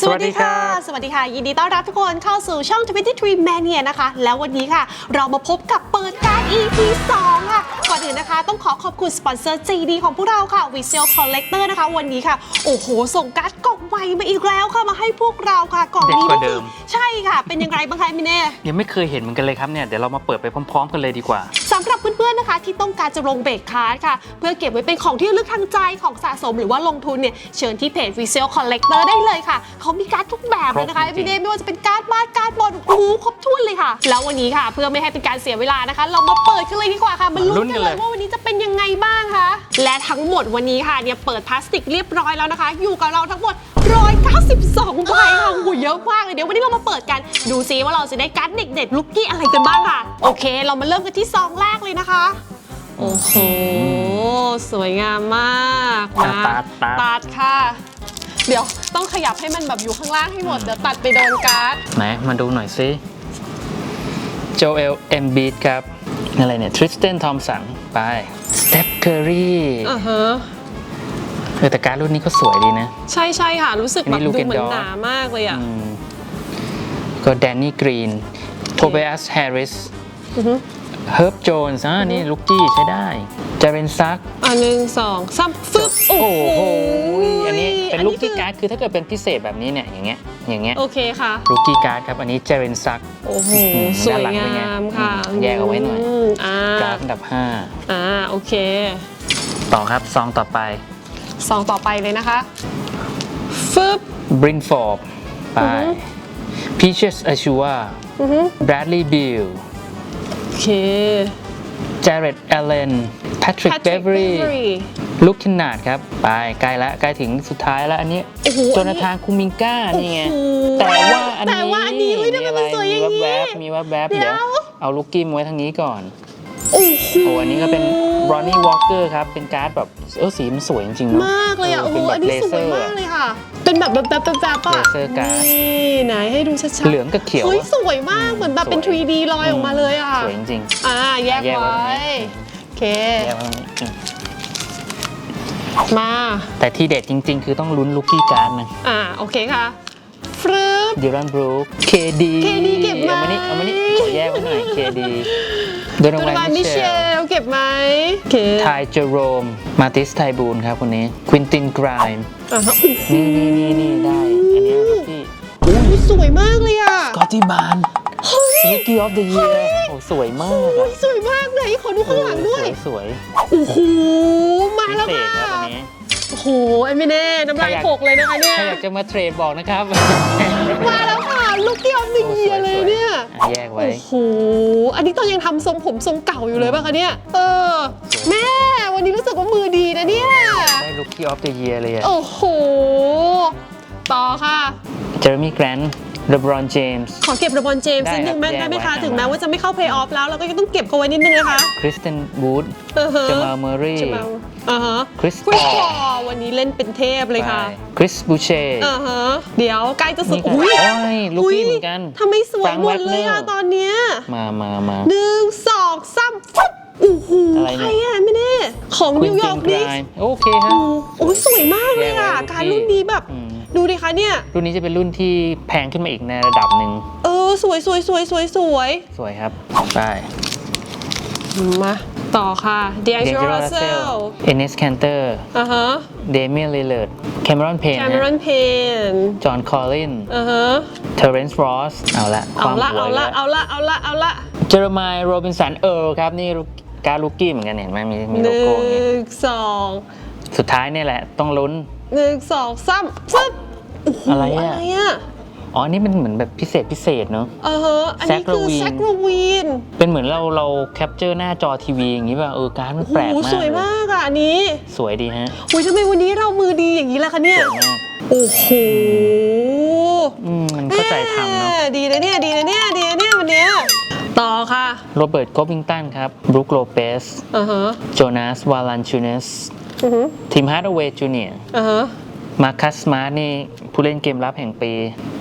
สวัสดีค่ะ สวัสดีค่ะ ยินดีต้อนรับทุกคนเข้าสู่ช่อง 23 Mania นะคะ แล้ววันนี้ค่ะ เรามาพบกับเปิดการ EP 2 ค่ะ ก่อนอื่นนะคะ ต้องขอขอบคุณสปอนเซอร์ใจดีของพวกเราค่ะ Visual Collector นะคะ วันนี้ค่ะ โอ้โห ส่งการ์ดกล่องใหม่มาอีกแล้วค่ะ มาให้พวกเราค่ะ กล่องนี้เด็กกว่าเดิม ใช่ค่ะ เป็นยังไงบ้างคะมิเน่ ยังไม่เคยเห็นเหมือนกันเลยครับเนี่ย เดี๋ยวเรามาเปิดไปพร้อม ๆ กันเลยดีกว่าสำหรับเพื่อนๆนะคะ ที่ต้องการจะลงเบรกคาร์ดค่ะ เพื่อเก็บไว้เป็นของที่ระลึกทางใจของสะสมหรือว่าลงทุนเนี่ย เชิญที่เพจ Visual Collector ได้เลยค่ะ เขามีการ์ดทุกแบบเลยนะคะครบจริงๆพี่เดไม่ว่าจะเป็นการ์ดบ้านการ์ดบอลโอ้โหครบถ้วนเลยค่ะ แล้ววันนี้ค่ะ เพื่อไม่ให้เป็นการเสียเวลานะคะ เรามาเปิดกันเลยดีกว่าค่ะมาลุ้นกันเลยว่าวันนี้จะเป็นยังไงบ้างคะและทั้งหมดวันนี้ค่ะเนี่ยเปิดพลาสติกเรียบร้อยแล้วนะคะ อยู่กับเราทั้งหมด 192ใบค่ะโอ้โหเยอะมากเลยเดี๋ยววันนี้เรามาเปิดกันดูซิว่าเราจะได้การ์ดเด็ดๆลุกกี้อะไรกันบ้างค่ะโอเค เรามาเริ่มกันที่ซองแรกเลยนะคะโอ้โห สวยงามมากมาตัดตัดตัดค่ะ เดี๋ยวต้องขยับให้มันแบบอยู่ข้างล่างให้หมด เดี๋ยวตัดไปโดนการ์ดไหนมาดูหน่อยสิโจเอลเอมบีดครับอะไรเนี่ยทริสเตนทอมสันไปสเต h เคอรี่อ่าฮะเออแต่การดรุ่นนี้ก็สวยดีนะ ใช่ใช่ค่ะ รู้สึกอันแบนี้บลูดูกเหมือน Endor หนามากเลยอะอืมก็แดนนี่กรีนโทเบ a สแฮร์ริสอือฮึเฮิร์บโจนส์อ่านี่ลูกกี้ใช้ได้เจเรนซักอะหนึ่งสองสามฟึบโอ้โอ้โหโหอันนี้ เป็นลูกกี้อัการ์ดคือถ้าเกิดเป็นพิเศษแบบนี้เนี่ยอย่างเงี้ยอย่างเงี้ยโอเคค่ะ ลูกกี้การ์ดครับอันนี้เจเรนซักโอ้โหอืมสวยด้านหลังเป็นไงงามค่ะอืมแยกเอาไว้หน่อยมอ่าการ์ดอันดับอ่าโอเค5ต่อครับซองต่อไปซองต่อไปเลยนะคะฟึบบรินฟอร์บไปอือฮึ Peaches Ashua อือฮึ Bradley Beal โอเค Jared Allen Patrick Patrick Beverly Beverly ลูกขนาดครับ ไปใกล้ละใกล้ถึงสุดท้ายแล้วอันนี้โอ้โหโจนาธานคูมิงก้านี่ไงโอ้โหแต่ว่าอันนี้แต่ว่าอันนี้เฮ้ยทำไมมันสวยอย่างนี้ มีแวบๆมีแวบๆเดี๋เดี๋ยยววเอาลูกกี้มไว้ทางนี้ก่อน โอ้โห โอ้อันนี้ก็เป็น Ronnie Walker ครับ เป็นการ์ดแบบ เออสีมันสวยจริงๆเนาะมากเลยอะโอ้โหเป็นแบบอันนี้เลสเซวอยร์ มากเลย ค่ะ เป็นแบบแบบแบบแบบแบบอะเลเซอร์การ์ด นี่ไหนให้ดูชัดๆเหลืองกับเขียวเฮ้ยอะ สวยมากเหมือนแบบเป็น สวย 3D ลอยออกมาเลยอะสวยจริง อ่าแยกแยกไว้ ไว้ตรงนี้โอเค ๆแยกไว้ตรงนี้อืมมา แต่ที่เด็ดจริง ๆ คือต้องลุ้นลูกกี้การ์ดนะอ่าโอเคค่ะฟรึบ ดิรันบรูคเคดี KD เก็บไหมเอามานี่เอามานี่ขอแยกไว้หน่อยเคดี โดนตุรางลาวัลมิมิเชเชลลเก็บไหมโอเคไทเจอโรม มาติสไทบูนครับคนนี้ ควินตินกรายมอ่าฮะนี่นี่นี่นี่ได้ อันนี้ลูกกี้โอ้ยสวยมากเลยอะกอตติบานลูกกี้ออฟเดอะเยียร์โอ้สวยมากโอ้อะยสวยมากเลยขอดูข้างหลังด้วย สวยสวยโอ้โหมาพิแล้วเศษค่ะครับอันนี้โอ้โหไอ้ไม่แน่น้ำลายใครอยากหกเลยนะคะเนี่ย ถ้าอยากจะมาเทรดบอกนะครับ มาแล้ว ค่ะลูกเกียวมิเยียเลยเนี่ย อะแยกไว้ โอ้โห อันนี้ตอนยังทำทรงผมทรงเก่าอยู่เลยป่ะคะเนี่ย เออ แม่ วันนี้รู้สึกว่ามือดีนะเนี่ย ได้ลูกกี้ออฟเดอะเยียร์เลยอะโอ้โห ต่อค่ะ เจอร์มี่แกรนท์ เลบรอนเจมส์ ขอเก็บระบอนเจมส์ได้นิดนึงครับได้ไหมแยกไว้คะครับ ถึงแม้ว่าจะไม่เข้าเพลย์ออฟแล้ว เราก็ยังต้องเก็บเขาไว้นิดนึงนะคะคริสเตนวูดเออฮะจามาเมอรี่ จะมาอ่าฮะคริสคริสปอลวันนี้เล่นเป็นเทพเลยค่ะคริสบูเช่อ่าฮะเดี๋ยวใกล้จะสุดนี่ก็อุ้ยโอ้ยลูกกี้เหมือนกัน ทำไมสวยหมดเลยอะ Frank Wagner ตอนเนี้ย มามามา หนึ่งสองสามฟึ๊บโอ้โหอะไรใคเนี่รยอะไม่แน่ของควินินวยติอร์นกกนิรากยโอเคฮะ โอ้ยสวยมากเลยอะแยกไว้การรุ่นนี้แบบ อืม ดูดิคะเนี่ย รุ่นนี้จะเป็นรุ่นที่แพงขึ้นมาอีกในระดับหนึ่ง เออ สวยสวยสวยสวยสวยสวยครับไปมาต่อค่ะเดียงเดนชิจิโรโรเซเซลลเอเนสแคนเตอร์อ่าฮะเดเมียนลิเลอร์ดแคมรอนเพนแคม r อนเพนจอห์นคอลลินอ่าฮะเทเรนซ์รอสเอาละคเอาวามละหัวเอาอีกละแล้วเอาละเอาละเอาละเจอร์มายโรบินสันเอิร์ลครับนี่ลูกการดลูกกี้เหมือนกันเห็นไหมมีมีหโลนึ่โก้อย่างงี้งสองสุดท้ายเนี่ยแหละต้องลุ้นหนึ่งสองสามฟึ๊บ โอ้โหอะไรอะ อะไรอะอ๋ออันนี่มันเหมือนแบบพิเศษพิเศษเนาะอ่าฮะอันนี้คือ Sacravine แซกโรวีนเป็นเหมือนเราเราแคปเจอร์หน้าจอทีวีอย่างนี้ป่ะเออการดมันโอ้แปลกโหมากสวยมากอะอันนี้สวยดีฮะอุ้ยทำไมวันนี้เรามือดีอย่างนี้ล่ะคะเนี่ย สวยมากโอ้โหอืมมันเข้าใจทำเนาะ แม่ดีนะเนี่ย ดีนะเนี่ย ดีนะเนี่ยวันเนี้ยต่อค่ะโรเบิร์ตโกบิงตันครับบรูคโลเปส อ่าฮะโจนาส วาลันชูเนส อือฮึทีมฮาร์ดเวย์จูเนียอ่าฮะ มาคัสมาร์นี่ผู้เล่นเกมรับแห่งปี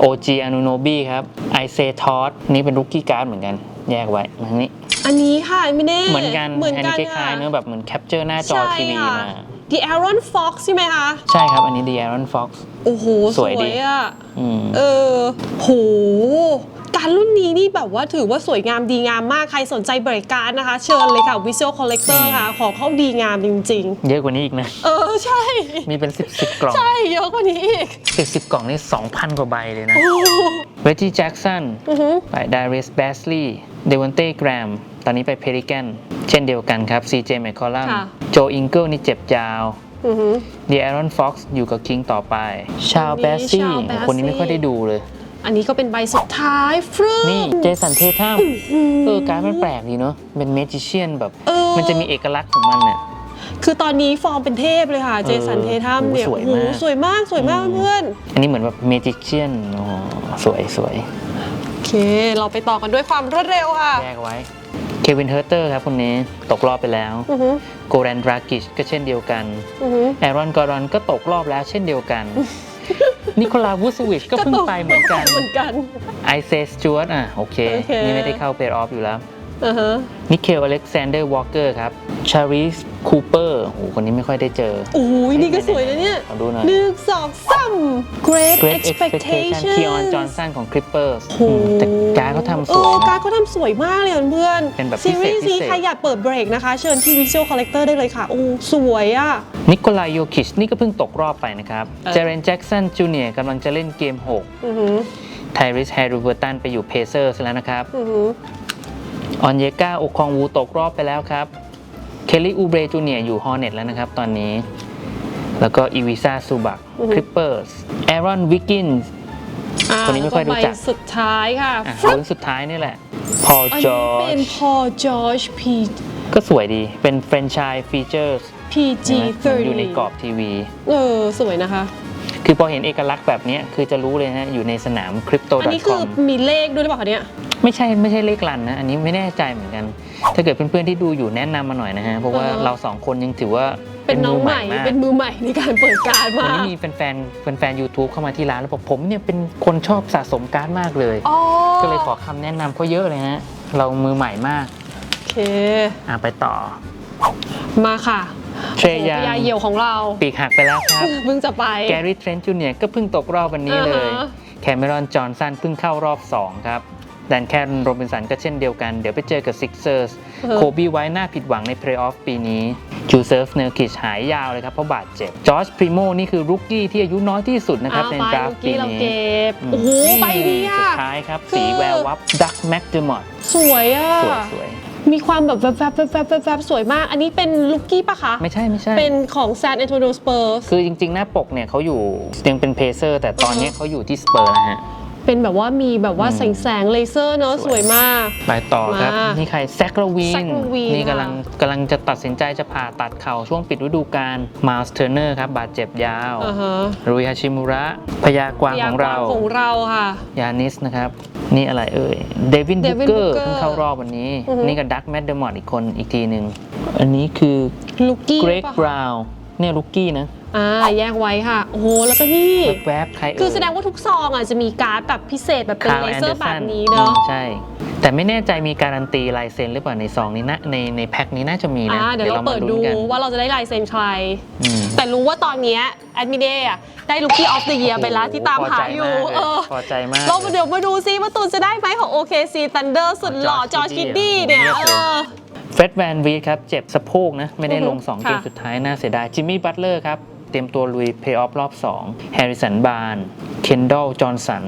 OG อนุโนบีครับไอเซทอสนี่เป็นรุกกี้การ์ดเหมือนกัน แยกไว้อันนี้ อันนี้ค่ะไม่แน่เหมือนกันเหมือนอันกันี้นคล้ายๆเนื้อะแบบเหมือนแคปเจอร์หน้าจอใช่ทีวีค่ะมา The Aaron Fox ใช่ไหมคะ ใช่ครับ อันนี้ The Aaron Fox โอ้โห สวยดีอะอืมเออโห การรุ่นนี้นี่แบบว่าถือว่าสวยงามดีงามมาก ใครสนใจบริการนะคะ เชิญเลยค่ะ Visual Collector ค่ะ ของเขาดีงามจริง เยอะกว่านี้อีกนะ ๆ เออใช่ มีเป็น 10 10กล่องใช่เยอะกว่านี้อีก10 10กล่องนี่2,000 กว่าใบเลยนะ โอ้โห Reggie Jackson อือหือ ไป Darius Basley Devontae Graham ตอนนี้ไป Pelican เช่นเดียวกันครับ CJ McCollum ค่ะ Joe Ingles นี่เจ็บยาว อือหือ The Aaron Fox อยู่กับ King ต่อไป ชาวคนนี้แบสซี่ Charles Bassey คนนี้ไม่ค่อยได้ดูเลย อันนี้ก็เป็นใบสุดท้ายฟรึ้นี่งเจสันเททัมเออการดมันแปลกดีเนาะเป็นเมจิเชียนแบบเออมันจะมีเอกลักษณ์ของมันเนี่ยคือตอนนี้ฟอร์มเป็นเทพเลยค่ะ เจสันเททัมเนี่ยโอ้โอ้โหโหสวยมากสวยมากสวยมากเพื่อน อันนี้เหมือนแบบเมจิเชียนอ๋อสวยสวยโอเค เราไปต่อกันด้วยความรวดเร็วค่ะแยกไว้เควินเฮอร์เตอร์ครับคนนี้ตกรอบไปแล้วอือหือโกแรนดรากิชก็เช่นเดียวกันอือหือแอรอนกอรอนก็ตกรอบแล้วเช่นเดียวกัน นิโคลาวูสวิชก็เพิ่งไปเหมือนกันเหมือนกันไอเซสจวตอะโอเคโอเคนี่ไม่ได้เข้าเพลย์ออฟอยู่แล้วอือฮะนิเคลอเล็กซานเดอร์วอลเกอร์ครับชาริส คูเปอร์โอ้โหคนนี้ไม่ค่อยได้เจอโอ้ยนี่ก็สวยนะเนี่ยขอดูหน่อยหนึ่งสองสาม Great Great Expectation Expectation คีออนจอห์นสันของ Clippers โอ้อืมแต่การดเขาทำสเอวยอนะการดเขาทำสวยมากเลยเพื่อนเป็นแบบพิซีเศษรีส์นี้พิเศษใครอยากเปิดเบรกนะคะ เชิญที่ Visual Collector ได้เลยค่ะ โอ้ สวยอะนิโคลายโยคิชนี่ก็เพิ่งตกรอบไปนะครับเออเจเรนแจ็กสันจูเนียร์กำลังจะเล่นเกมอือหือ6ไทริสแฮร์รูเบอร์ตันไปอยู่เพเซอร์แล้วนะครับอือหือออนเยกาโอคองวูตกรอบไปแล้วครับ เคลลี่อูเบรจูเนียร์อยู่ฮอร์เน็ตแล้วนะครับตอนนี้ แล้วก็อีวิซาซูบักอือฮึคลิปเปอร์สแอรอนวิกกินส์อ่าคนนี้ไม่ค่อยรู้จักแล้วใบสุดท้ายค่ะอะฟรึ๊บลุ้นสุดท้ายนี่แหละ พออันจนี้อเป็นร์พอจอร์จพีก็สวยดีเป็นแฟรนไชส์ฟีเจอร์พีจี30อยู่ในกรอบทีวี เออ สวยนะคะ คือพอเห็นเอกลักษณ์แบบเนี้ยคือจะรู้เลยนะอยู่ในสนาม Crypto อันนี้คือ com มีเลขด้วยหรือเปล่าคะเนี่ยไม่ใช่ไม่ใช่เลขลันนะ อันนี้ไม่แน่ใจเหมือนกัน ถ้าเกิดเพื่อนๆที่ดูอยู่แนะนำมาหน่อยนะฮะ เพราะว่าเออเราสองคนยังถือว่าเป็นน้องใหม่มากเป็นมือใหม่ในการเปิดการดวันมานี้มีแฟนๆแฟนๆ YouTube เข้ามาที่ร้านแล้วบอกผมเนี่ยเป็นคนชอบสะสมการ์ดมากเลยอ๋อก็เลยขอคำแนะนำเขาเยอะเลยฮะ เรามือใหม่มาก โอเค อะไปต่อ มาค่ะ เทรยัโอ้งพยาเหี่ยวของเรา ปีกหักไปแล้วครับ เพิ่งจะไป แกรี่เทรนต์จูเนียร์ก็เพิ่งตกรอบวันนี้เลย อ่าฮะ แคมเมรอน จอห์นสันเพิ่งเข้ารอบ 2 ครับ แดนแคนโรบินสันก็เช่นเดียวกัน เดี๋ยวไปเจอกับซิกเซอร์สโคบี้ไว้น่าผิดหวังในเพลย์ออฟปีนี้ จูเซฟเนอร์กิชหายยาวเลยครับ เพราะบาดเจ็บ จอร์จพรีโมนี่คือรุกกี้ที่อายุน้อยที่สุดนะครับ ในดราฟเมื่อปีกี้เรานี้เก็บ โอ้โหใบนี้สุอะดท้ายครับ คือ สีแวววับดักแม็กเดอร์มอตสวยอะ สวย มีความแบบแวบๆแวบๆแวบๆแวบๆสวยมาก อันนี้เป็นลุกกี้ปะคะ ไม่ใช่ไม่ใช่ เป็นของแซนแอนโทนิโอสเปอร์สคือจริงๆ หน้าปกเนี่ยเขาอยู่ยังเป็นเพเซอร์ แต่ตอนนี้เขาอยู่ที่สเปอร์แล้วฮะ เป็นแบบว่ามีแบบว่าอืมแสงแสงๆเลเซอร์เนอะสวยสวยมาก ไปต่อครับ มานี่นี่ใครแซคลาวีแซนคลาวีน นี่ค่ะกำลังกำลังจะตัดสินใจจะผ่าตัดเข่าช่วงปิดฤดูกาลมาสเทอร์เนอร์ครับ บาดเจ็บยาวอ่าฮะรุยฮาชิมุระพยากวางของเรา พยกของเราค่ะ ยานิสนะครับ นี่อะไรเอ่ยเดวินบุ Devin กเกอร์ Booker เพิ่งเข้ารอบวันนี้ อือฮึ นี่กับดักแมดเดอร์มอดอีกคนอีกทีหนึ่ง อันนี้คือลูกกี้เกรกปะบราวน์เนี่ยลูกกี้นะ อ่าแยกไว้ค่ะ โอ้โห แล้วก็นี่ แวบๆใครเอ่ยคือแสดงว่าทุกซองอะจะมีการ์ดแบบพิเศษแบบเป็น Carl เลเซอร์ Anderson แบบนี้เนาะ อืมใช่ แต่ไม่แน่ใจมีการันตีลายเซ็นหรือเปล่าในซองนี้นะในในแพ็คนี้น่าจะมีนะอ่าเดี๋ยวเราเปิดดูมลุ้นกันว่าเราจะได้ลายเซ็นใคร อืม แต่รู้ว่าตอนเนี้แอดมิเดย์อะได้ลูกี้ออฟเดอะเยียไปแล้วที่ตามหาอยู่ เออพอใจมากเราเดี๋ยวมาดูซิว่าตูนจะได้ไหมของ OKC Thunder สุดหล่อจอร์จคิดดี้เนี่ยเงียบเอเลยอเฟร็ดแวนวีดครับ เจ็บสะโพกนะ ไม่ได้ลง อือฮึ2 เกมค่ะ สุดท้าย น่าเสียดาย จิมมี่บัตเลอร์ครับ เตรียมตัวลุยเพย์ออฟรอบ2แฮร์ริสันบาร์นเคนดอลจอห์นสัน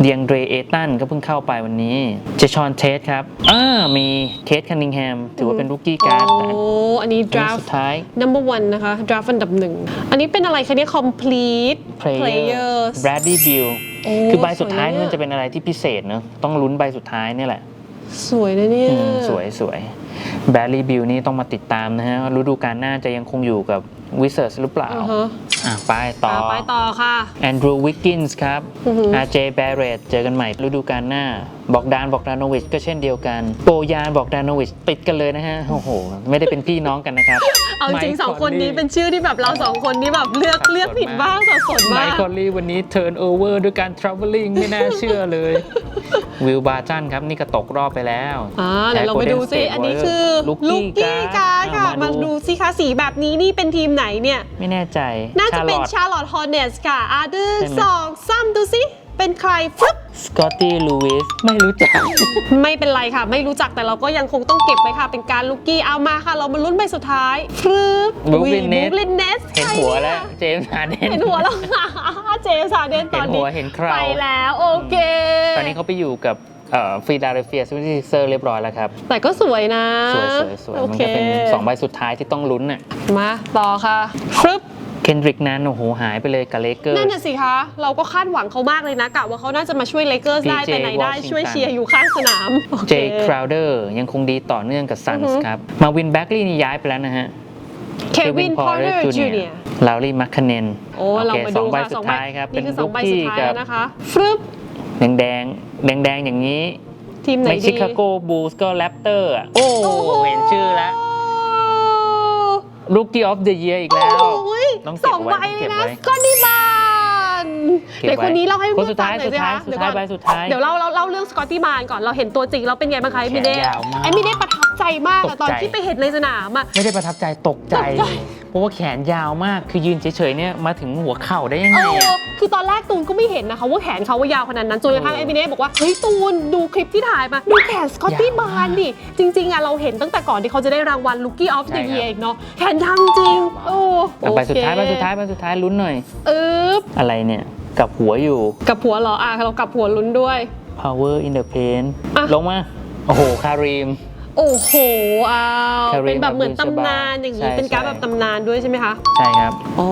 เดียงเดรเอตันก็เพิ่งเข้าไปวันนี้ เจชอนเทสครับอ่ามีเคทคันนิงแฮม ถือว่าเป็นรุกกี้การ์ดแต่โอ้อันนี้อันนี้ draft สุดท้าย number one นะคะ draft อันดับหนึ่ง อันนี้เป็นอะไรคะเนี่ย complete player players Bradley Bill โอ้คือใบสุดท้ายสวยนะนี่มันจะเป็นอะไรที่พิเศษเนอะต้องลุ้นใบสุดท้ายนี่แหละ สวยนะเนี่ยอืมสวยสวยแบลลี่บิลนี่ต้องมาติดตามนะฮะว่าฤดูกาลหน้าจะยังคงอยู่กับ วิเซอร์สหรือเปล่า อ่าฮะอะไปต่ออ่าไปต่อค่ะ แอนดรูวิกกินส์ครับอือหืออาเจแบรเรตเจอกันใหม่ฤดูกาลหน้า บอกดานบอกดานโนวิชก็เช่นเดียวกันโปยานบอกดานโนวิชติดกันเลยนะฮะโอ้โห ไม่ได้เป็นพี่น้องกันนะครับ เอาจริงไมค์ๆสองคนนี้อลลี่เป็นชื่อที่แบบเราสองคนนี้แบบเลือกสับสนเลือกผิดมากบ้างสับสนไมมากค์คอลลี่วันนี้เทิร์นโอเวอร์ด้วยการทราเวลลิ่งไม่น่าเชื่อเลย วิลบาจันครับ นี่ก็ตกรอบไปแล้วอ่าเดี๋ยวเราไปดูซิ อันนี้คือลูกลูกกี้กี้กาการ์ร์ดค่ะอะ มาดูซิคะสีแบบนี้นี่เป็นทีมไหนเนี่ย ไม่แน่ใจน่าจะเป็นชาร์ลอตชาร์ลอตฮอร์เนสค่ะ อะดึงใช่ไหม สองซ้ำดูสิ เป็นใครฟึบสกอตตี้ลูวิสไม่รู้จัก ไม่เป็นไรค่ะ ไม่รู้จักแต่เราก็ยังคงต้องเก็บไว้ค่ะ เป็นการลูกกี้เอามาค่ะ เรามาลุ้นใบสุดท้ายฟึบ Brooklyn Nets ลินเนสเห็นหัวแล้ว เจมส์ฮาร์เดน เห็นหัวแล้วเจมส์ฮาร์เดนตอนเห็นหันี้วเห็นคราวไปแล้วโอเค ตอนนี้เขาไปอยู่กับฟิลาเดลเฟียสวิเซอร์เรียบร้อยแล้วครับ แต่ก็สวยนะสวยสวยสวยโอมันเคก็เป็น 2 ใบสุดท้ายที่ต้องลุ้นน่ะมาต่อค่ะฟึบ เคนดริกนั้นโอ้โหหายไปเลยกับเลเกอร์นั่นน่ะสิคะ เราก็คาดหวังเขามากเลยนะกะว่าเขาน่าจะมาช่วยเลเกอร์สได้ PJ แต่ไหนได้ Washington ช่วยเชียร์อยู่ข้างสนามโอเคเจคราวเดอร์ยังคงดีต่อเนื่องกับซันอือส์ฮึครับ มาวินแบ็กลีย์นี่ย้ายไปแล้วนะฮะเควินพอร์เตอร์จูเนียลาวรี่มัคคเนนโอ้เรามาสดูองใบค่ะสุสดองใบท้ายครับนี่คือสองใบสุดท้ายกัแล้วนะคะฟึบแดงแดงแดงแดงๆอย่างนี้ทีมไหนไม่ดีชิคาโกบูลส์ก็แรปเตอร์โอ้โอ้โหเห็นชื่อแล้วลูกที่ออฟเดอะเยียอีกแล้วโอ้ย ต้องเก็สบองไว้ใบต้องเลเก็ยบนะไว้ก็นี่บานเก็บไว้เดี๋ยวคนนี้เล่าให้คนสุดท้ายเพื่อนๆฟังหน่อสุดท้ายสิคะสุดท้ายเดี๋ยวก่อนเดี๋ยวเราเราเล่าเรื่องสกอตตี้บานก่อนเราเห็นตัวจริงแล้วเป็นไงบ้างคะไอ้มิเน่แขนยาวมากไอ้มิเน่ประทับใจมากอะตกใจตอนที่ไปเห็นในสนามอะ ไม่ได้ประทับใจตกใจ ตกใจ เพราะว่าแขนยาวมากคือยืนเฉยๆเนี่ยมาถึงหัวเข่าได้ยังเอไงออะ คือตอนแรกตูนก็ไม่เห็นนะคะว่าแขนเขาว่ายาวขนาดนั้นจนกระทั่งเออไอ้มิเน่บอกว่า เฮ้ย ตูนดูคลิปที่ถ่ายมา ดูแขนสกอตตี้ยาวมากบานดิ จริง ๆอะเราเห็นตั้งแต่ก่อนที่เขาจะได้รางวัล Rookie of ใช่ the ครับ Year อีกเนาะแขนยาวจริง โอ้เอาไปสุดท้ายโอไปเคสุดท้ายไปสุดท้ายลุ้นหน่อย อึ๊บอะไรเนี่ยกับหัวอยู่ กับหัวเหรออะเรากับหัวลุ้นด้วย power in the paint อะ ลงมา โอ้โห คารีม โอ้โหอ้าว Kareem เป็นแบบเหมือน Abdul-Jabbar ตำนานอย่างนี้ใช่เป็นการดใช่แบบตำนานด้วยใช่ไหมคะ ใช่ครับ โอ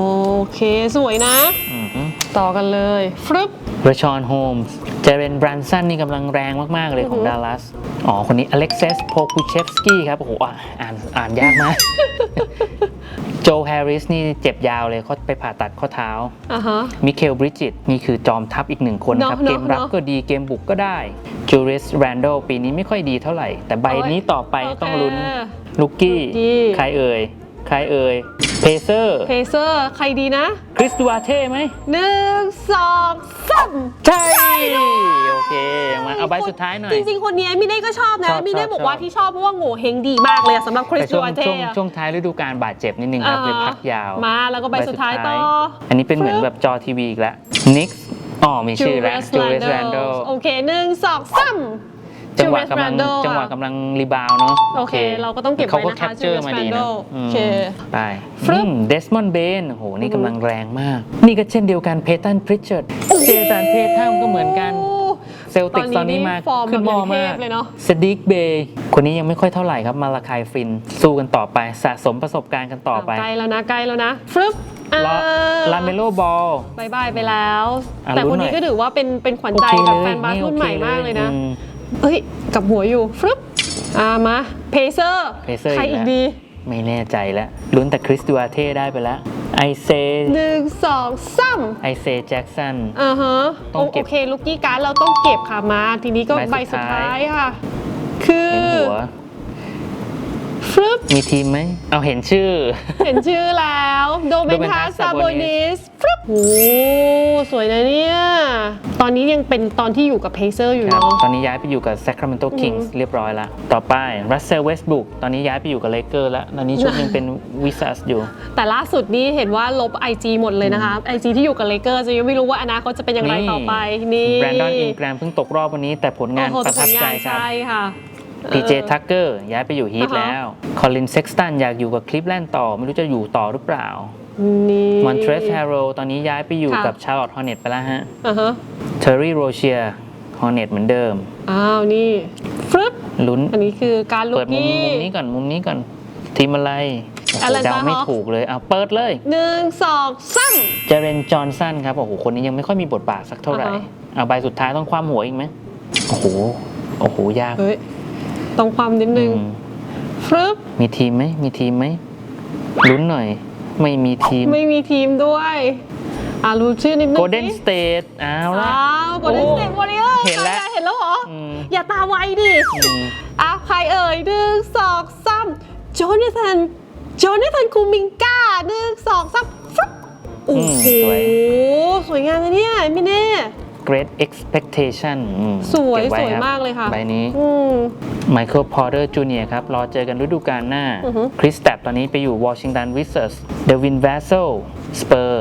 เคสวยนะอือฮึต่อกันเลยฟรึบรชอนโฮมส์เจเรนบรันสันนี่กำลังแรงมาก ๆ เลยของอือฮึดัลลัส อ๋อ คนนี้อเล็กเซสโพคูเชฟสกี้ครับ โอ้โห อะอ่านอ่านยากมากโจแฮร์ริสนี่เจ็บยาวเลยเขาไปผ่าตัดข้อเท้า อะฮะ มิเคลบริจิต นี่คือจอมทัพอีกหนึ่งคนครับ เนอะเกมรับเนอะก็ดีเกมบุกก็ได้จูริสแรนโดปีนี้ไม่ค่อยดีเท่าไหร่ แต่ใบนี้ต่อไปโอเคต้องลุ้น ลูกกี้ Rookie ใครเอ่ย ใครเอ่ยเพเซอร์เพเซอร์ใครดีนะ คริสตูอาเท่ไหมหนึ่งสองสามใช่โอเคมาเอาใบสุดท้ายหน่อย จริง ๆ คนนี้มิเน่ก็ชอบนะชอบมิเน่ชอบบอกว่าชอบ ที่ชอบเพราะว่าโง่เฮงดีมากเลยอะสำหรับคริสแต่ตูช่วงอาเต้ช่วงอะ ช่วงท้ายฤดูกาลบาดเจ็บนิดนึงครับอ่า เลยพักยาวมาแล้วก็ใบสุดท้ายต่อ อันนี้เป็นเหมือนแบบจอทีวีอีกแล้วนิกอ๋อมีชื่อแล้ว Julius จูเรสแรนโด Randle โอเคหนึ่งสองสาม จังหวะ Julius กำลัง Randle จังหวะค่ะกำลังรีบาวเนาะโอเคเราก็ต้องเก็บไว้เขาก็นะคะแคปเจอร์ Julius มาดีนะ Randle อืมโอเคไปฟรึบเดสมอนเบนโอ้โหนี่อือฮึกำลังแรงมาก นี่ก็เช่นเดียวกันเพตันพริชเชอร์ดเจสันเททัมก็เหมือนกันโอ้เซลติกตอนนี้มาฟอร์มขึ้นแบบมออย่างเทมากพเลยเนาะสดิกเบย์คนนี้ยังไม่ค่อยเท่าไหร่ครับมาลาคายฟิน สู้กันต่อไปสะสมประสบการณ์กันต่อไปใกล้แล้วนะใกล้แล้วนะฟรึบอ่าลาเมโลบอล บายบายไปแล้ว อะแต่ลุ้คนนหน่นี้อยก็ถือว่าเป็นเป็นขวัญโอใจเคกับเลยแฟนบาสรุ่นใหม่มากเลยนะ อืม เอ้ยกับหัวอยู่ฟรึบอ่ามาเพเซอร์ Pacer ใครอีอีกกแล้ว ดีไม่แน่ใจแล้วลุ้นแต่คริสตูอาเท่ได้ไปแล้วไอเซหนึ่งสองสามไอเซแจ็กสัน อ่าฮะต้องเก็บโอเค ลูกกี้การ์ดเราต้องเก็บค่ะมา ทีนี้ก็ใบใบสุสุดดท้าย ท้ายค่ะ คือ เห็นหัวฟ รึบมีทีมไหม เอาเห็นชื่อ เห็นชื่อแล้วโดเมนทัส Domantas ซาโบนิส Sabonis ฟรึบโอ้สวยนะเนี่ย ตอนนี้ยังเป็นตอนที่อยู่กับเพเซอร์อยู่ครับเนาะ ตอนนี้ย้ายไปอยู่กับ Sacramento Kings เรียบร้อยแล้วต่อไป Russell Westbrook ตอนนี้ย้ายไปอยู่กับ Lakers แล้ว ตอนนี้ชุดยังเป็น Wizards อยู่ แต่ล่าสุดนี้เห็นว่าลบ IG หมดเลยนะคะ IG ที่อยู่กับเลเกอร์จะยังไม่รู้ว่าอนาคตจะเป็นอย่างไรต่อไปนี่ Brandon Ingram เพิ่งตกรอบวันนี้แต่ผลงานโอ้โหประทับใจผลงานครับใช่ค่ะ PJ เออ Tucker ย้ายไปอยู่ Heat อ่าฮะแล้ว Colin Sexton อยากอยู่กับ Cleveland ต่อ ไม่รู้จะอยู่ต่อหรือเปล่านี่ Montrezl Harrell ตอนนี้ย้ายไปอยู่ค่ะกับ Charlotte Hornets ไปแล้วฮะอ่าฮะ Terry Rozier Hornets เหมือนเดิม อ้าว นี่ฟรึบลุ้น อันนี้คือการลูกเปิดมุมกี้มุมนี้ก่อน มุมนี้ก่อน ทีมอะไรโอ้โห Atlanta เดาไม่ Hawks ถูกเลยเอาเปิดเลยหนึ่งสองสามเจเรนจอห์นสันครับ โอ้โห คนนี้ยังไม่ค่อยมีบทบาทสักเท่าไหร่อ่าฮะเอาใบสุดท้ายต้องคว้าหัวอีกไหมโอ้โห โอ้โห ยากเฮ้ย ต้องความนิดนึงอืมฟรึบมีทีมไหมมีทีมไหมลุ้นหน่อย ไม่มีทีม ไม่มีทีมด้วยอ่ารู้ชื่อนิดนึงโกลเด้นสิสเตทเอาละอ้าวโกลเด้นโอ้สเตทวอริเออร์เห็นแล้วเห็นแล้วเหรออืมอย่าตาไวดิอืมอะใครเอ่ยหนึ่งสองสามโจนาธานโจนาธานคูมิงก้าหนึ่งสองสามฟรึบโอ้อืมโหสวยสวยงามนะเนี่ยไม่แน่ Great Expectation อืมสวยเก็บไสวยครับมากเลยค่ะ ใบนี้ อืม Michael Porter Jr. ครับ รอเจอกันฤดูกาลหน้า อือฮึ คริสแตปตอนนี้ไปอยู่ Washington Wizards Devin Vassell Spur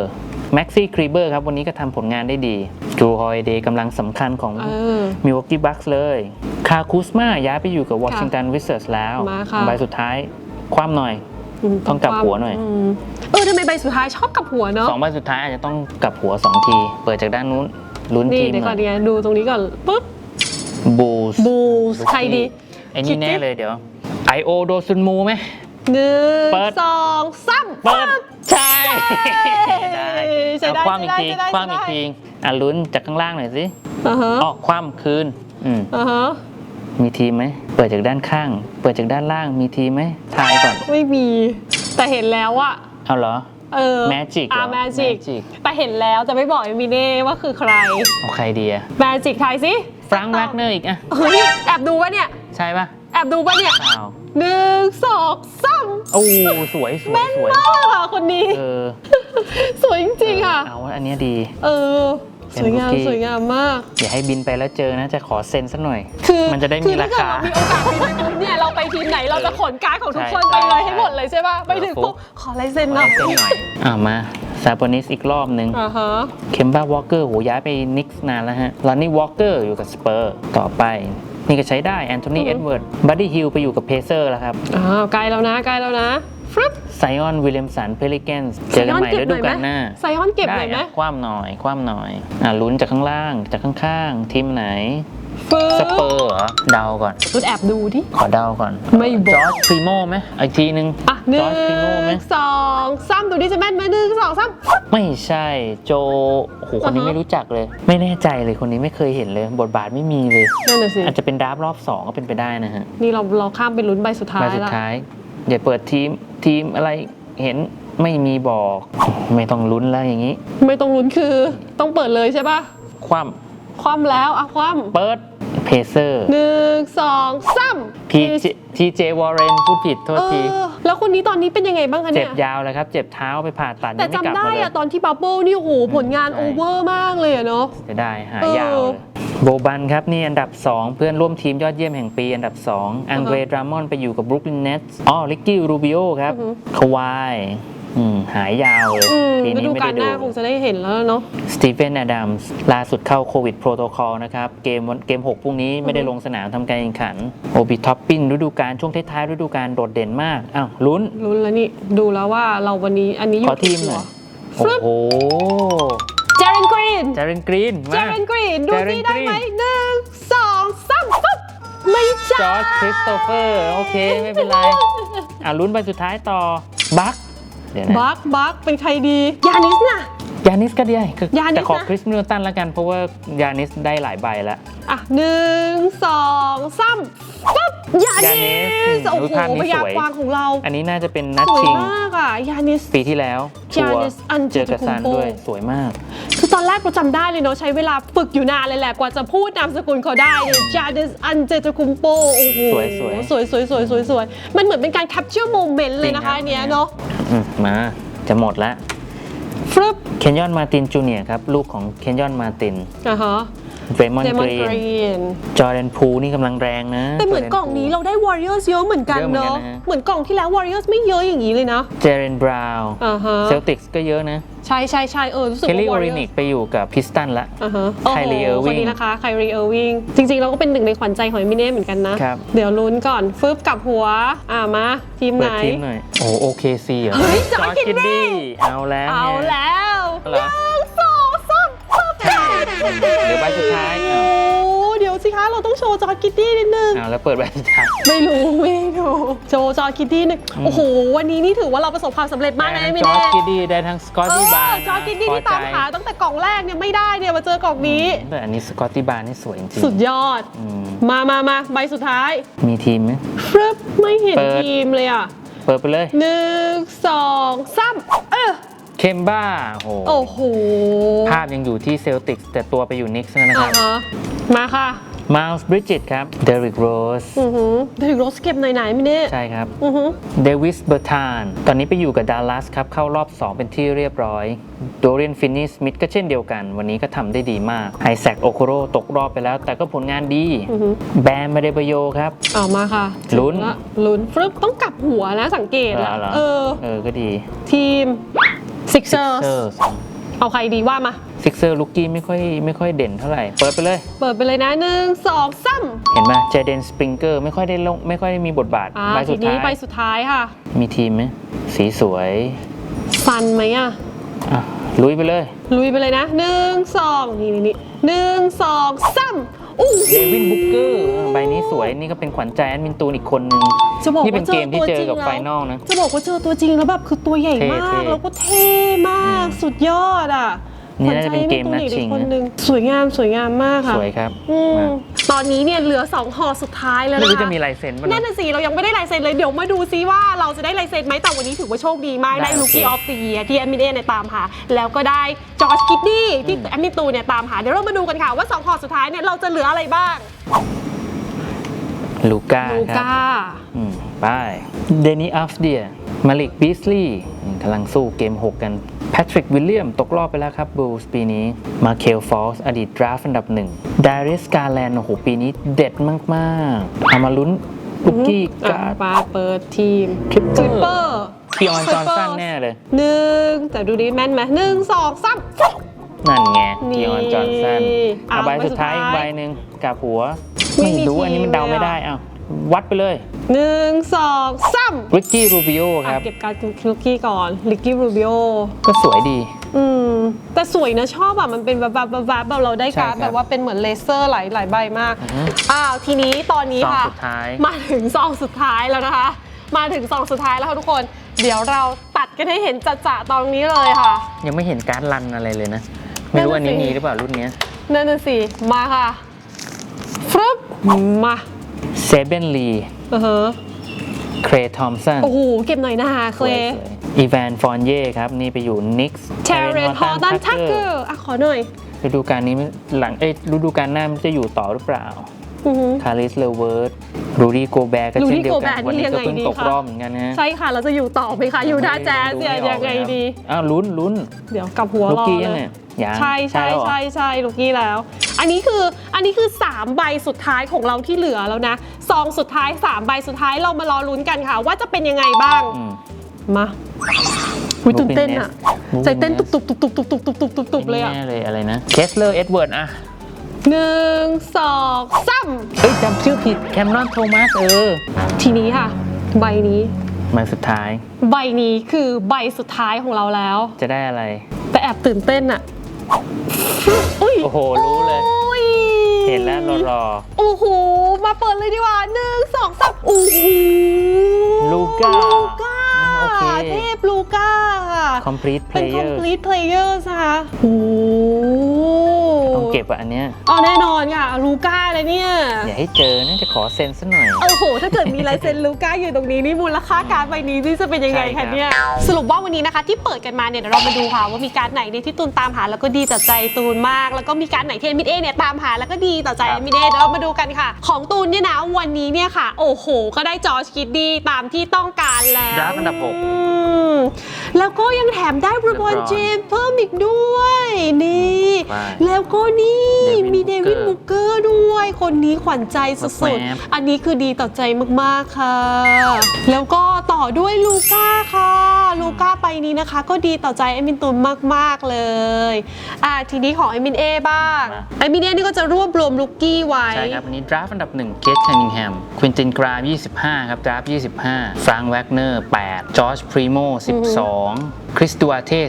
Maxi Kleber ครับ วันนี้ก็ทำผลงานได้ดี Drew Holiday กำลังสำคัญของเออ Milwaukee Bucks เลย คาคูสมาย้ายไปอยู่กับ Washington Wizards แล้วมาค่ะ ใบสุดท้าย คว่ำหน่อย มต้องกลับหัวหน่อย มเออทำไมใบสุดท้ายชอบกลับหัวเนาะ สองใบสุดท้ายอาจจะต้องกลับหัว2ที เปิดจากด้านนู้น ลุ้นนี่ทีมเดี๋ยวหก่น่ออนยเนี่ยดูตรงนี้ก่อนปุ๊บบูสบูสใครดี ไอ้คินี่ดดิแน่เลยเดี๋ยวไอโอโดซุนมูไหม หนึ่งเปิด สองสาม เปิดใช่ได้ได้ใช้เอาได้คว่ำอีกใช้ทีได้คว่ำอีกใช้ได้ทีอะลุ้นจากข้างล่างหน่อยสิอ่าฮะออกคว่ำคืนอืมอ่าฮะมีทีมไหมเปิดจากด้านข้าง เปิดจากด้านล่างมีทีมไหมทายก่อนไม่มี แต่เห็นแล้วอะเอาเหรอ เออ Magic อ่าเหรอแมจิก Magic แต่เห็นแล้วจะไม่บอกเอมิเน่ว่าคือใคร เอาใครดีอะแมจิกทายสิฟรังก์แวกเนอร์อีกอะเฮ้ยแอบดูปะเนี่ย ใช่ปะแอบดูปะเนี่ยอ้าวหนึ่งสองสามโอ้สวยสวยแม่นสวยมากอะคนนี้ เออสวยจริงๆค่ะ เอาอันเนี้ยดี เออ เป็สนวยงามคุกกี้สวยงามมาก อย่าให้บินไปแล้วเจอนะ จะขอเซ็นสักหน่อย คือมันจะได้คืมีอราถ้าเกิดคาเรามีโอกาสบินไปปุ๊บเนี่ย เราไปทีมไหนเราจะขนการ์ดของทุกคนใช่ไปเลยใช่ให้หมดเลยใช่ป่ะ ไปถึงฟุปุ๊กบขอลายเซ็นหขอน่อยเซ็นหน่อยอ่ามาซา b อนิสอีกรอบหนึ่งอ่าฮะเคมบ้าวอลเกอร์โหย้ายไปนิกส์นานแล้วฮะลอนนี่วอลเกอร์อยู่กับสเปอร์ต่อไปนี่ก็ใช้ได้แอนโทนีอือฮึเอ็ดเวิร์ดบัดดี้ฮิลไปอยู่กับเพเซอร์แล้วครับอ้าวใกล้แล้วนะใกล้แล้วนะ ฟรึบไซออนวิลเลียมสันเพลิแกนเจอกันใหม่ฤดูกาลหน้าไซออนเก็บหได้น่อยไหมอะคว่ำหน่อยคว่ำหน่อยอะลุ้นจากข้างล่างจากข้างๆทีมไหนฟึสบเปอร์เหรอเดาก่อนรุดแอบดูดิขอเดาก่อน ไม่บอกจอร์จพรีโมไหมอีกทีนึงอะหนึ่จอร์จพรีโมไหมงสองสามดูดิจะแม่นไหมหนึ่งสองสามไม่ใช่โจโอ้โหคนนี้อ่าฮะไม่รู้จักเลย ไม่แน่ใจเลยคนนี้ไม่เคยเห็นเลย บทบาทไม่มีเลยนั่นน่ะสิอาจจะเป็นดราฟต์รอบ2ก็เป็นไปได้นะฮะ นี่เราเราข้ามไปลุ้นใบสุดท้าใบยสุดแล้วท้าย อย่าเปิดทีมทีมอะไรเห็นไม่มีบอก ไม่ต้องลุ้นแล้วอย่างนี้ ไม่ต้องลุ้นคือต้องเปิดเลยใช่ป่ะคว่คว่ำแล้วอะคว่ำเปิดเพเซอร์ำหนึ่งสองสามพีเจทีเจวอร์เรนพูดผิดโทษเอที อแล้วคนนี้ตอนนี้เป็นยังไงบ้างคะเจ็เนี่บย ยาวเลยครับ เจ็บเท้าไปผ่าตัดแต่ยังไม่กลับจำได้มาเลย อะตอนที่บับเบิลนี่โหผลงานใช่ โอเวอร์มากเลยอะเนาะ จะได้หายาวเออเลย โบบันครับ นี่อันดับ 2 เพื่อนร่วมทีมยอดเยี่ยมแห่งปีอันดับ 2 อังเดรดรามอนไปอยู่กับบรุกลินเนตอ๋อลิกกี้รูบิโอครับอือฮึคาวายอืมหายยาวเลย อืมปีฤนี้ดูไม่กาได้ลหดู น้าคงจะได้เห็นแล้วเนาะ สตีเฟนแอดัมส์ล่าสุดเข้าโควิดโปรโตคอลนะครับ เกมวันเกม 6 พรุ่งนี้ไม่ได้ลงสนามทำการแข่งขัน โอบิท็อปปิ้นฤดูกาลช่วงท้ายๆฤดูกาลโดดเด่นมาก อ้าวลุ้น ลุ้นแล้วนี่ ดูแล้วว่าเราวันนี้อันนี้อขยู่อทีมหน่อยโอ้ฟรึบโห เจเรนกรีน เจเรนกรีนเจมา เรนกรีน ดู Jaren สิได้ไหม Green หนึ่งสองสามปุ๊บไม่ใช่ จอร์จคริสโตเฟอร์ โอเค ไม่เป็นไร อะลุ้นไปสุดท้ายต่อ บัคเดี๋ยวนะบักบักเป็นใครดียานิสน่ะ ยานิสก็ได้คือยานิสแต่ขอนะคริสมิลตันแล้วกัน เพราะว่ายานิสได้หลายใบแล้ว อะหนึ่งสองสามปุ๊บยายานินิสสโอ้รูโหปภาพนี้พยาสวย กวางของเราอันนี้น่าจะเป็นนัดสวยชิง มากอะยานิส ปีที่แล้วชัวร์ Giannis Antetokounmpo เจอกับซันด้วยสวยมาก คือตอนแรกเราจำได้เลยเนาะใช้เวลาฝึกอยู่นานเลยแหละกว่าจะพูดนามสกุลเขาได้เนี่ยจาเดสอันเจตคุมโปโอ้โหสวยสวยสวยสวยสวยสวยสวยมันเหมือนเป็นการ capture moment เลยนะคะอันเนี้ยเนาะอืมมาจะหมดแล้วฟรึบเคนยอนมาตินจูเนียครับ ลูกของเคนยอนมาติน อะฮะ เรมอนเดมกอนรีกนรีนจอร์แดนพูนี่กำลังแรงนะแต่เหมือนกล่องนี้เราได้ Warriors เยอะเหมือนกันเยอะเหมือนกันเนาะนะฮะเหมือนกล่องที่แล้ว Warriors ไม่เยอะอย่างนี้เลยนะเจเรนบราวน์อ่าฮะเซลติกส์ก็เยอะนะ ใช่ใช่ใช่เออรู้สึกเคลว่าลี่โอ Warriors รินิกไปอยู่กับพิสตันละอ่าฮะ Kyrie โอ้โห Irving คนนี้นะคะไคลีเออร์วิงจริงๆ เราก็เป็นหนึ่งในขวัญใจของมิเน่เหมือนกันนะครับเดี๋ยวลุ้นก่อนฟึบกลับหัวอ่ามา ทีมไหเปินดทีมหน่อยโอ้โอเคซีเหรอเฮ้ยจอร์จร์จคิดดี้เอาแล้วเอานี่ยแล้ว เดี๋ยวใบสุดท้ายโอ้อ้าวโหเดี๋ยวสิคะเราต้องโชว์จอร์จคิตตี้นิดนึงอ้าวแล้วเปิดใบสุดท้าย ไม่รู้ไม่รู้โชว์จอร์จคิตตี้หนึงโอ้โหวันนี้นี่ถือว่าเราประสบความสำเร็จมากได้นะทั้งมิจอร์เน่จกิดดี้ได้ทั้งสกอตเอตี้บาอร์จอร์จคิตตี้ที่ตามหาตั้งแต่กล่องแรกเนี่ยไม่ได้เนี่ยมาเจอกล่องนี้ แต่อันนี้สกอตตี้บาร์นี่สวยจริงๆสุดยอด อืมมามามาใบสุดท้ายมีทีมไหม ฟรึบไม่เห็นเปิด ทีมเลยอะเปิดไปเลยหนึ่งสองสามเออ เคมบ้าโอ้โหโอ้โหภาพยังอยู่ที่เซลติกแต่ตัวไปอยู่นิกส์แล้วนะคอ่ารับฮะมาค่ะมาลส์บริจิตครับเดริกโรสอือหือเดริกโรสเก็บหน่อยไหนมิเน่ใช่ครับ อือหือเดวิสเบอร์ทาน ตอนนี้ไปอยู่กับดัลลัสครับ เข้ารอบ 2 เป็นที่เรียบร้อย โดเรียนฟินนิสมิดก็เช่นเดียวกัน วันนี้ก็ทำได้ดีมากไฮแซกโอโคโรตกรอบไปแล้ว แต่ก็ผลงานดี อือหือแบมมาเดบโยครับ เอามาค่ะลุ้นถึงะลุ้นฟรึบต้องกลับหัวนะสังเกตละเหรอ เออ เออ ก็ดี ทีม Sixers เซอร์เอาใครดีว่ามา ซิกเซอร์ลูกกี้ไม่ค่อยไม่ค่อยเด่นเท่าไหร่ เปิดไปเลย เปิดไปเลยนะหนึ่งสองสามเห็นไหมเจเดนสปริงเกอร์ไม่ค่อยได้ลงไม่ค่อยได้มีบทบาทอ่าใบทีสุดนี้ท้ายใบสุดท้ายค่ะ มีทีมไหมสีสวยซันไหมอะ อะลุยไปเลย ลุยไปเลยนะหนึ่งสองนี่นี่นี่หนึ่งสองสามอู้ เดวินบุ๊กเกอร์ใบนี้สวยนี่ก็เป็นขวัญใจแอดมินตูนอีกคนนึงจะบอกนี่เป็ว่านเจเกอมที่ตัวเจจอริงกับแล้ไฟวนอลนะ จะบอกว่าเจอตัวจริงแล้วแบบคือตัวใหญ่เท่มากเท่แล้วก็เท่มากอืมสุดยอดอะนี่น่าจะเป็นเกมขวัญใจนัดชิงให้ตัวนะอีกคนนึงสวยงามสวยงามมากค่ะสวยครับอืมมา ตอนนี้เนี่ยเหลือ2ห่อสุดท้ายแล้วไม่นะรู้จะคะมีลายเซ็นบ้างนั่นนะน่ะสิเรายังไม่ได้ลายเซ็นเลยเดี๋ยวมาดูซิว่าเราจะได้ลายเซ็นไหมแต่วันนี้ถือว่าโชคดีมากได้ได้ลูกี้โออเคอฟ e ี e ที่แอดมินเอเนี่ยตามหา แล้วก็ได้จอร์จกิดดี้ที่อืมแอดมินตูเนี่ยตามหา เดี๋ยวเรามาดูกันค่ะว่า2ห่อสุดท้ายเนี่ยเราจะเหลืออะไรบ้างลูก้าลูครับก้า อืม ไปเดนิอัฟเดียมาลิกบิสลีย์กำลังสู้เกม 6 กันแพทริกวิลเลียมตกรอบไปแล้วครับบูสปีนี้มาเคลฟอสอดีตดราฟต์อันดับหนึ่งดาริสกาแลนโอ้โหปีนี้เด็ดมากๆเอามาลุ้นบุกกี้อะการ์ดปาเปิดทีมคลิปเปทริปเปออร์ร์คีออนจอห์นสันแน่เลยหนึ่งแต่ดูดิแม่นไหมหนึ่งสองสามนั่นไงนี่คีออนจอห์นสันอะเอาใบใบสุสุดดท้ายท้ายอีกใบหนึ่งกับหัวไม่ไม่มีรู้อันนี้มันทีมเดาไม่เลยอะได้อ้าว วัดไปเลยหนึ่งสองสามริกกี้รูบิโอคอะรับ เก็บการ์ดลูกกี้ก่อนลิกกี้รูบิโอก็สวยดี อืม แต่สวยนะชอบอะ มันเป็นแบบแบบแบบแบบเราได้การ์ดใช่ครับแบบว่าเป็นเหมือนเลเซอร์หลายหลายใบมากอือฮึอ้าว ทีนี้ตอนนี้ซองค่ะสุดท้ายมาถึงซองสุดท้ายแล้วนะคะ มาถึงซองสุดท้ายแล้วค่ะทุกคน เดี๋ยวเราตัดกันให้เห็นจัดๆตอนนี้เลยค่ะ ยังไม่เห็นการ์ดรันอะไรเลยนะ ไม่รู้นั่อันนน่ะนี้สิมีหรือเปล่ารุ่นเนี้ยนั่นน่ะสิ มาค่ะฟรึบมา เซเบนลีเออฮะเครทอมสันโอ้โห เก็บหน่อยนะคะเคลอีแวนฟอนเย่ครับ นี่ไปอยู่นิกส์เทเรนฮอร์ดันทักเกอร์อะขอหน่อยฤดูกาลนี้ไม่หลังเอ้ยฤดูกาลหน้ามันจะอยู่ต่อหรือเปล่าอือหือคาริสเลเวิร์ดรูดี้โกแบร์ก็เช่นเดียวกัน Rudy Gobert วันนี้ก็เพิ่งนี่ยังไงดีตกคะรอบเหมือนกันนะใช่ค่ะ เราจะอยู่ต่อไหมคะ อยู่หน้าแจ๊สดูเนี่ยม่อยัอกงไงเลยครับดีอ้าวลุ้นลุ้นเดี๋ยวกลับหัวลูกรอกี้เลยัง ยเนี่ยยังใช่ใช่แล้วเหรอ ใช่ใช่ลูกกี้แล้ว อันนี้คืออันนี้คือ 3 ใบสุดท้ายของเราที่เหลือแล้วนะซองสุดท้าย 3 ใบสุดท้ายเรามารอลุ้นกันค่ะ ว่าจะเป็นยังไงบ้าง อืม มาอุ้ยตื่นเต้น Ruben อะ Ness ใจเต้นตุบตุบตุบตุบตุบตุบตุบตุบตุบตุบเลยอะแน่เลยอะไรนะเคสเลอร์เอ็ดเวิร์ดอะหนึ่งสองสามเอ้ยจำชื่อผิดแคมรอนโทมัสเออทีนี้ค่ะ ใบนี้ มาสุดท้ายใบนี้คือใบสุดท้ายของเราแล้ว จะได้อะไร แต่แอบตื่นเต้นอะ อุ้ยโอ้โหรู้เลย โอ้ยเห็นแล้วรอรอโอ้โหมาเปิดเลยดีกว่าหนึ่งสองสามโอ้โหลูก้า ลูก้า โอเค เทพลูก้าค่ะ complete เป็น player complete player นะคะโอ้โหต้องเก็บอะอันเนี้ยเอาแน่นอนค่ะลูก้าเลยเนี่ย อย่าให้เจอน่าจะขอเซ็นสักหน่อย โอ้โห ถ้าเกิดมีลายเซ็นลูก้าอยู่ตรงนี้นี่มูลค่าการ์ดใบนี้นี่จะเป็นยังไงใช่ครัคะบ เนี่ย สรุปว่าวันนี้นะคะที่เปิดกันมาเนี่ยเดี๋ยวเรามาดูค่ะว่ามีการ์ดไหนเนี่ยที่ตูนตามหาแล้วก็ดีต่อใจตูนมาก แล้วก็มีการ์ดไหนที่มิดเอเนี่ยตามหาแล้วก็ดีต่อใจมิดเอเดี๋ยวเรามาดูกันค่ะ ของตูนเนี่ยนะวันนี้เนี่ยค่ะ โอ้โห ก็ได้จอร์จคิดดีตามที่ต้องการแล้ว ดราฟต์อันดับหกอืมแล้วก็ยังแถมได้บรูบอล LeBron เจมส์เพิ่มอีกด้วย นี่ไปแล้วก็นี่ Devin มีเดวิด Booker บุกเกอร์ด้วย คนนี้ขวัญใจสุดแว๊บๆอันนี้คือดีต่อใจมาก ๆ ค่ะ แล้วก็ต่อด้วยลูก้าค่ะ ลูก้าไปนี้นะคะ ก็ดีต่อใจไอมินตุนมาก ๆ เลย อ่าทีนี้ของไอมินเอบ้างมาไอมินเอนี่ก็จะรวบรวมลูกกี้ไว้ ใช่ครับอันนี้ดราฟต์อันดับ1เกตแคนิงแฮมควินตินกราฟ25 ครับดราฟต์25ฟรังก์แวกเนอร์8จอร์จพรีโม12 คริสตูอาเท่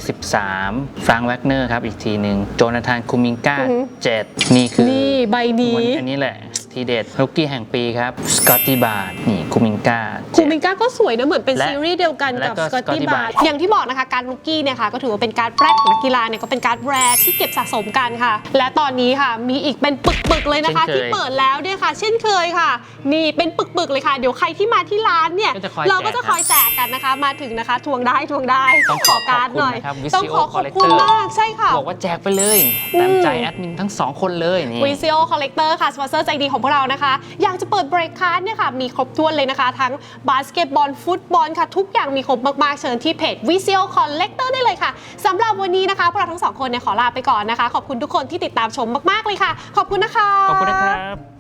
13 ฟรังก์แวกเนอร์ครับอีกทีหนึ่งโจนาธานคูมิงกาอือฮึ7นี่คือนี่ใบนี้วันอันนี้แหละ ทีทีเด็ดลูกกี้แห่งปีครับสกอตตี้บาร์นี่คูมิงกา คูมิงก้าก็สวยนะเหมือนเป็นและซีรีส์เดียวกันกับและก็สกอตตี้ Scotty บาร์ Barnes อย่างที่บอกนะคะการลูกกี้เนี่ยค่ะก็ถือว่าเป็นการแรกของนักกีฬาเนี่ยก็เป็นการแรกที่เก็บสะสมกันค่ะ และตอนนี้ค่ะมีอีกเป็นปึกๆเลยนะคะ เช่นเคยที่เปิดแล้วเนี่ยค่ะ เช่นเคยค่ะนี่เป็นปึกๆเลยค่ะ เดี๋ยวใครที่มาที่ร้านเนี่ยก็จะคอยเราก็จะแจกคอยแจกกันนะคะ มาถึงนะคะทวงได้ทวงได้ต้องขอการ์ดหน่อย ขอบคุณนะครับต้องขอ Visual ขอบคุณ Collector มากใช่ค่ะ บอกว่าแจกไปเลยตามใจแอดมินทั้งสองคนเลยนี่ v i s i o Collector ค่ะสปอนเซอร์ใจดีของพวกเรานะคะ อยากจะเปิดเบรกคาร์ดเนี่ยค่ะ มีครบถ้วนเลยนะคะ ทั้งบาสเกตบอลฟุตบอลค่ะ ทุกอย่างมีครบมาก ๆ เชิญที่เพจ v i s i o Collector ได้เลยค่ะสำหรับวันนี้นะคะพวกเราทั้งสองคนเนี่ยขอลาไปก่อนนะคะ ขอบคุณทุกคนที่ติดตามชมมาก ๆ เลยค่ะ ขอบคุณนะคะ ขอบคุณนะครับ